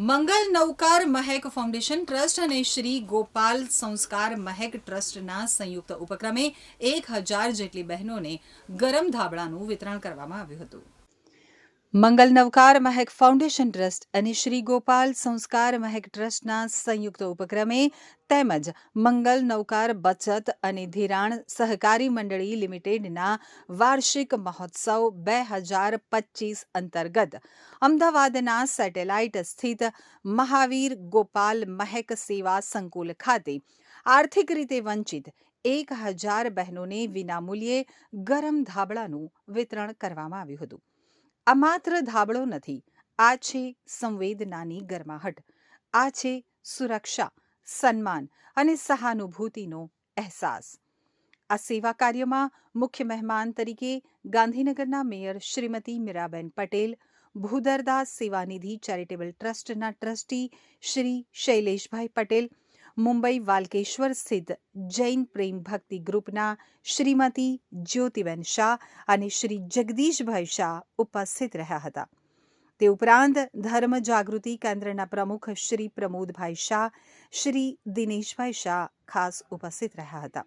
મંગલ Navkar Mahek foundation trust અને શ્રી ગોપાલ સંસ્કાર મહેક ટ્રસ્ટના સંયુક્ત ઉપક્રમે એક હજાર જેટલી બહેનોને ગરમ ધાબળાનું વિતરણ કરવામાં આવ્યું હતું. મંગલ નવકાર મહેક ફાઉન્ડેશન ટ્રસ્ટ અને શ્રી ગોપાલ સંસ્કાર મહેક ટ્રસ્ટના સંયુક્ત ઉપક્રમે તેમજ મંગલ નવકાર બચત અને ધિરાણ સહકારી મંડળી લિમિટેડના વાર્ષિક મહોત્સવ બે હજાર પચીસ અંતર્ગત અમદાવાદના સેટેલાઇટ સ્થિત મહાવીર ગોપાલ મહેક સેવા સંકુલ ખાતે આર્થિક રીતે વંચિત એક હજાર બહેનોને વિનામૂલ્યે ગરમ ધાબળાનું વિતરણ કરવામાં આવ્યું હતું. આ માત્ર ધાબળો નથી, આ છે સંવેદનાની ગરમાહટ, આ છે સુરક્ષા, સન્માન અને સહાનુભૂતિનો અહેસાસ. આ સેવા કાર્યમાં મુખ્ય મહેમાન તરીકે ગાંધીનગરના મેયર શ્રીમતી મીરાબેન પટેલ ભૂદરદાસ સેવાનિધિ ચેરિટેબલ ટ્રસ્ટના ટ્રસ્ટી શ્રી શૈલેષભાઈ પટેલ મુંબઈ વાલકેશ્વર સ્થિત જૈન પ્રેમ ભક્તિ ગ્રુપના શ્રીમતી જ્યોતિબેન શાહ અને શ્રી જગદીશભાઈ શાહ ઉપસ્થિત રહ્યા હતા. તે ઉપરાંત ધર્મ જાગૃતિ કેન્દ્રના પ્રમુખ શ્રી પ્રમોદભાઈ શાહ, શ્રી દિનેશભાઈ શાહ ખાસ ઉપસ્થિત રહ્યા હતા.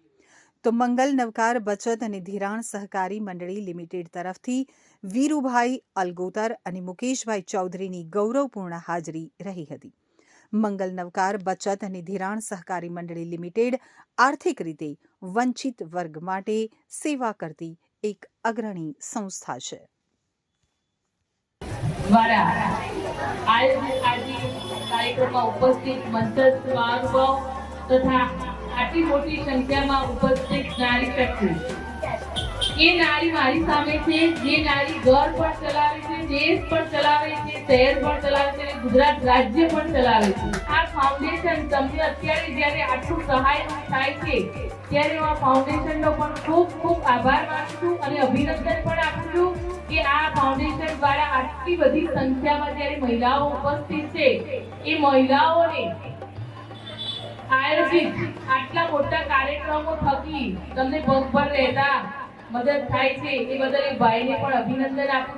તો મંગલ નવકાર બચત અને ધિરાણ સહકારી મંડળી લિમિટેડ તરફથી વીરુભાઈ અલગોતર અને મુકેશભાઈ ચૌધરીની ગૌરવપૂર્ણ હાજરી રહી હતી. મંગલ નવકાર, બચત અને ધિરાણ સહકારી મંડળી લિમિટેડ આર્થિક રીતે વંચિત વર્ગ માટે સેવા કરતી એક અગ્રણી સંસ્થા છે. તથા આટલી મોટી સંખ્યામાં ઉપસ્થિત નારી શક્તિ એ નારી મારી સામે છે, જે નારી ઘર પણ ચલાવે છે, દેશ પણ ચલાવે છે, શહેર પણ ચલાવે છે ગુજરાત રાજ્ય પણ ચલાવે છે. આ ફાઉન્ડેશન તમને અત્યારે જ્યારે આટલું સહાય થાય છે, ત્યારે હું આ ફાઉન્ડેશનનો પણ ખૂબ ખૂબ આભાર માનું છું અને અભિનંદન પણ આપું છું કે આ ફાઉન્ડેશન દ્વારા આટલી બધી સંખ્યામાં જ્યારે મહિલાઓ ઉપસ્થિત છે, એ મહિલાઓને આયોજિત આટલા મોટા કાર્યક્રમો થકી તમને પગભર રહેતા મદદ થાય છે એ બદલ એ ભાઈને પણ અભિનંદન આપું